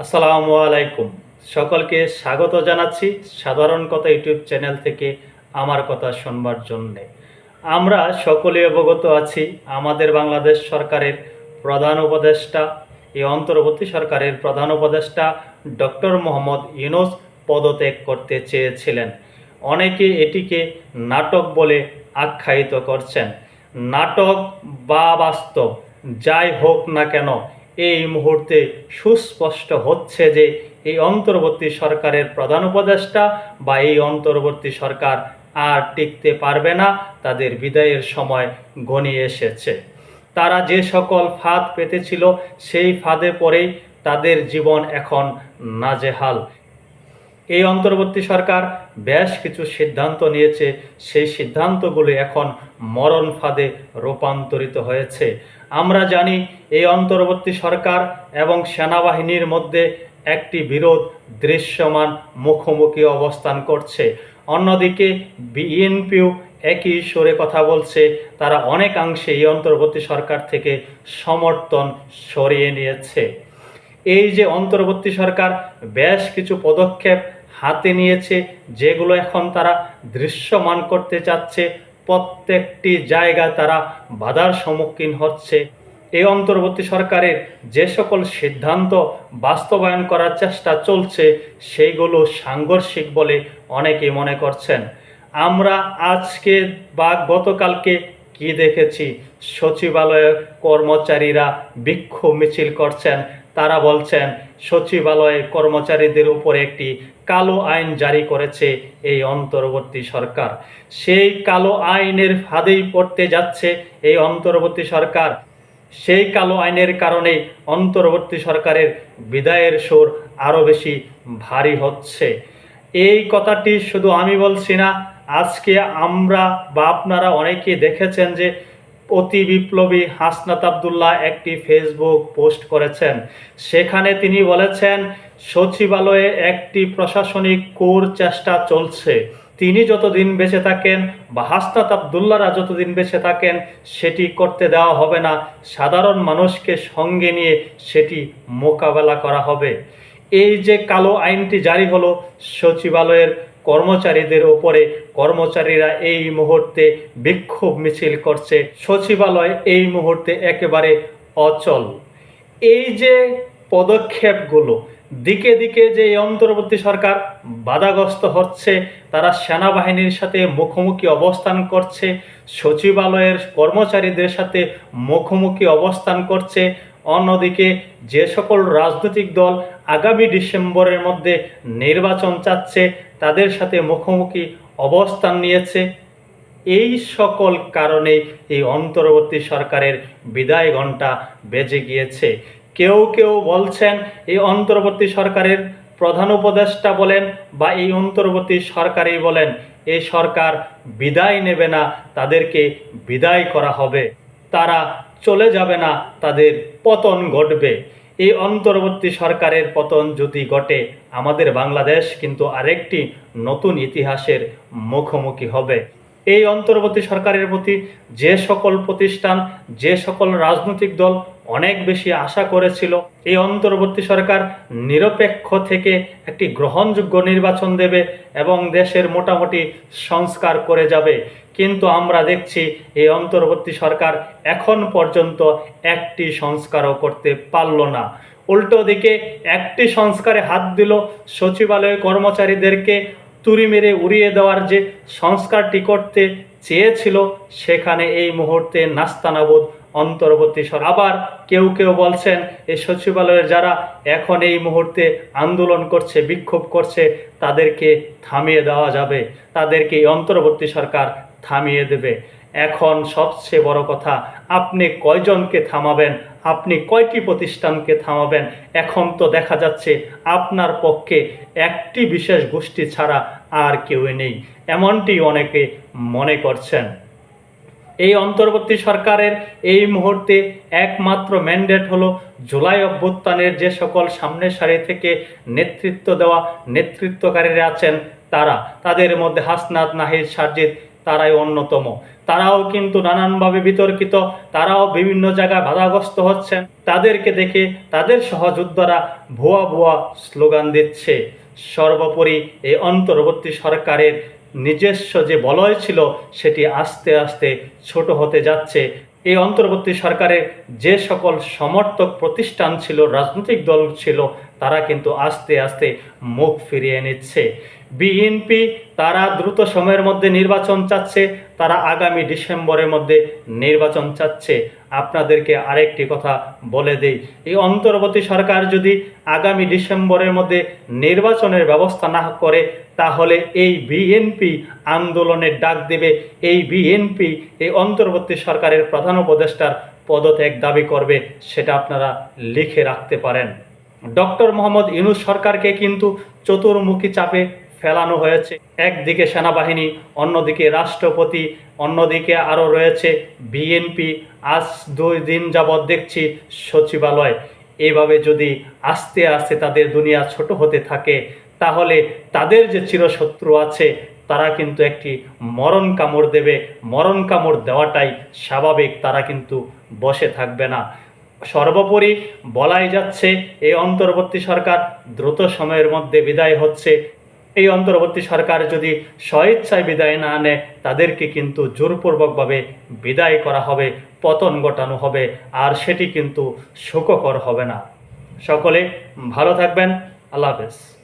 আসসালামু আলাইকুম। সকলকে স্বাগত জানাচ্ছি সাধারণ কথা ইউটিউব চ্যানেল থেকে আমার কথা শুনবার জন্যে। আমরা সকলে অবগত আছি, আমাদের বাংলাদেশ সরকারের প্রধান উপদেষ্টা, এই অন্তর্বর্তী সরকারের প্রধান উপদেষ্টা ডক্টর মোহাম্মদ ইউনুস পদত্যাগ করতে চেয়েছিলেন। অনেকে এটিকে নাটক বলে আখ্যায়িত করছেন। নাটক বা বাস্তব, যাই হোক না কেন এই মুহূর্তে সুস্পষ্ট হচ্ছে যে এই অন্তর্বর্তী সরকারের প্রধান উপদেষ্টা বা এই অন্তর্বর্তী সরকার আর টিকতে পারবে না, তাদের বিদায়ের সময় ঘনিয়ে এসেছে। তারা যে সকল ফাঁদ পেতেছিল, সেই ফাঁদে পরেই তাদের জীবন এখন নাজেহাল। এই অন্তর্বর্তী সরকার বেশ কিছু সিদ্ধান্ত নিয়েছে, সেই সিদ্ধান্তগুলো এখন মরণ ফাঁদে রূপান্তরিত হয়েছে। আমরা জানি এই অন্তর্বর্তী সরকার এবং সেনাবাহিনীর মধ্যে একটি বিরোধ দৃশ্যমান মুখোমুখি অবস্থান করছে। অন্যদিকে বিএনপিও একই সুরে কথা বলছে, তারা অনেকাংশে এই অন্তর্বর্তী সরকার থেকে সমর্থন সরিয়ে নিয়েছে। এই যে অন্তর্বর্তী সরকার বেশ কিছু পদক্ষেপ হাতে নিয়েছে, যেগুলো এখন তারা দৃশ্যমান করতে চাচ্ছে প্রত্যেকটি জায়গায় তারা বাধার সম্মুখীন হচ্ছে। এই অন্তর্বর্তী সরকারের যে সকল সিদ্ধান্ত বাস্তবায়ন করার চেষ্টা চলছে, সেইগুলো সাংঘর্ষিক বলে অনেকে মনে করছেন। আমরা আজকে বা গতকালকে কি দেখেছি? সচিবালয়ের কর্মচারীরা বিক্ষোভ মিছিল করছেন। তারা বলছেন সচিবালয়ে কর্মচারীদের উপরে একটি কালো আইন জারি করেছে এই অন্তর্বর্তী সরকার। সেই কালো আইনের ফাঁদেই পড়তে যাচ্ছে এই অন্তর্বর্তী সরকার। সেই কালো আইনের কারণে অন্তর্বর্তী সরকারের বিদায়ের সুর আরও বেশি ভারী হচ্ছে। এই কথাটি শুধু আমি বলছি না, আজকে আমরা বা আপনারা অনেকে দেখেছেন যে অতি বিপ্লবী হাসনাত আবদুল্লাহ একটি ফেসবুক পোস্ট করেছেন। সেখানে তিনি বলেছেন, সচিবালয়ে একটি প্রশাসনিক কোর চেষ্টা চলছে। তিনি যতদিন বেঁচে থাকেন বা হাসনাত আবদুল্লারা যতদিন বেঁচে থাকেন, সেটি করতে দেওয়া হবে না। সাধারণ মানুষকে সঙ্গে নিয়ে সেটি মোকাবেলা করা হবে। এই যে কালো আইনটি জারি হলো, সচিবালয়ের কর্মচারীদের ওপরে কর্মচারীরা এই মুহূর্তে বিক্ষোভ মিছিল করছে। সচিবালয় এই মুহূর্তে একেবারে অচল। এই যে পদক্ষেপগুলো, দিকে দিকে যে অন্তর্বর্তী সরকার বাধাগ্রস্ত হচ্ছে, তারা সেনাবাহিনীর সাথে মুখোমুখি অবস্থান করছে, সচিবালয়ের কর্মচারীদের সাথে মুখোমুখি অবস্থান করছে অন্যদিকে যে সকল রাজনৈতিক দল আগামী ডিসেম্বরের মধ্যে নির্বাচন চাচ্ছে, তাদের সাথে মুখোমুখি অবস্থান নিয়েছে। এই সকল কারণে এই অন্তর্বর্তী সরকারের বিদায় ঘণ্টা বেজে গিয়েছে। কেউ কেউ বলছেন, এই অন্তর্বর্তী সরকারের প্রধান উপদেষ্টা বলেন বা এই অন্তর্বর্তী সরকারই বলেন এই সরকার বিদায় নেবে না, তাদেরকে বিদায় করা হবে। তারা চলে যাবে না, তাদের পতন ঘটবে। এই অন্তর্বর্তী সরকারের পতন যদি ঘটে, আমাদের বাংলাদেশ কিন্তু আরেকটি নতুন ইতিহাসের মুখোমুখি হবে। এই অন্তর্বর্তী সরকারের প্রতি যে সকল প্রতিষ্ঠান, যে সকল রাজনৈতিক দল অনেক বেশি আশা করেছিল, এই অন্তর্বর্তী সরকার নিরপেক্ষ থেকে একটি গ্রহণযোগ্য নির্বাচন দেবে এবং দেশের মোটামুটি সংস্কার করে যাবে। কিন্তু আমরা দেখছি এই অন্তর্বর্তী সরকার এখন পর্যন্ত একটি সংস্কারও করতে পারল না। উল্টো দিকে একটি সংস্কারে হাত দিল সচিবালয় কর্মচারীদেরকে তুড়ি মেরে উড়িয়ে দেওয়ার যে সংস্কারটি করতে চেয়েছিল, সেখানে এই মুহূর্তে নাস্তানাবোধ অন্তর্বর্তী সরকার আবার কেউ কেউ বলছেন এই সচিবালয়ের যারা এখন এই মুহূর্তে আন্দোলন করছে, বিক্ষোভ করছে, তাদেরকে থামিয়ে দেওয়া যাবে। তাদেরকে অন্তর্বর্তী সরকার থামিয়ে দেবে। এখন সবচেয়ে বড় কথা, আপনি কয়জনকে থামাবেন? আপনি কয়টি প্রতিষ্ঠানকে থামাবেন? এখন তো দেখা যাচ্ছে আপনার পক্ষে একটি বিশেষ গোষ্ঠী ছাড়া আর কেউই নেই। এমনটি অনেকে মনে করছেন। এই অন্তর্বর্তী সরকারের এই মুহূর্তে একমাত্র ম্যান্ডেট হলো জুলাই অভ্যুত্থানের যে সকল সামনের সারি থেকে নেতৃত্ব দেওয়া নেতৃত্বকারীরা আছেন তারা। তাদের মধ্যে হাসনাত নাহিদ সারজিদ তারাই অন্যতম। তারাও কিন্তু নানানভাবে বিতর্কিত, তারাও বিভিন্ন জায়গায় বাধাগ্রস্ত হচ্ছেন। তাদেরকে দেখে তাদের সহযোদ্ধারা ভুয়া ভুয়া স্লোগান দিচ্ছে। সর্বোপরি এই অন্তর্বর্তী সরকারের নিজস্ব যে বলয় ছিল, সেটি আস্তে আস্তে ছোট হতে যাচ্ছে। এই অন্তর্বর্তী সরকারের যে সকল সমর্থক প্রতিষ্ঠান ছিল, রাজনৈতিক দল ছিল, তারা কিন্তু আস্তে আস্তে মুখ ফিরিয়ে নিচ্ছে। বিএনপি তারা দ্রুত সময়ের মধ্যে নির্বাচন চাচ্ছে, তারা আগামী ডিসেম্বরের মধ্যে নির্বাচন চাচ্ছে। আপনাদেরকে আরেকটি কথা বলে দেই, এই অন্তর্বর্তী সরকার যদি আগামী ডিসেম্বরের মধ্যে নির্বাচনের ব্যবস্থা না করে, তাহলে এই বিএনপি আন্দোলনের ডাক দেবে। এই বিএনপি এই অন্তর্বর্তী সরকারের প্রধান উপদেষ্টার পদত্যাগ দাবি করবে, সেটা আপনারা লিখে রাখতে পারেন। ডক্টর মোহাম্মদ ইউনুস সরকারকে কিন্তু চতুর্মুখী চাপে ফেলানো হয়েছে। একদিকে সেনাবাহিনী, অন্যদিকে রাষ্ট্রপতি, অন্যদিকে আরও রয়েছে বিএনপি। আজ দুই দিন যাবৎ দেখছি সচিবালয়। এভাবে যদি আস্তে আস্তে তাদের দুনিয়া ছোট হতে থাকে, তাহলে তাদের যে চিরশত্রু আছে, তারা কিন্তু একটি মরণ কামড় দেবে। মরণ কামড় দেওয়াটাই স্বাভাবিক, তারা কিন্তু বসে থাকবে না। সর্বোপরি বলাই যাচ্ছে, এই অন্তর্বর্তী সরকার দ্রুত সময়ের মধ্যে বিদায় হচ্ছে। এই অন্তর্বর্তী সরকার যদি স্বেচ্ছায় বিদায় না আনে, তাদেরকে কিন্তু জোরপূর্বকভাবে বিদায় করা হবে, পতন ঘটানো হবে, আর সেটি কিন্তু সুখকর হবে না। সকলে ভালো থাকবেন। আল্লাহ হাফেজ।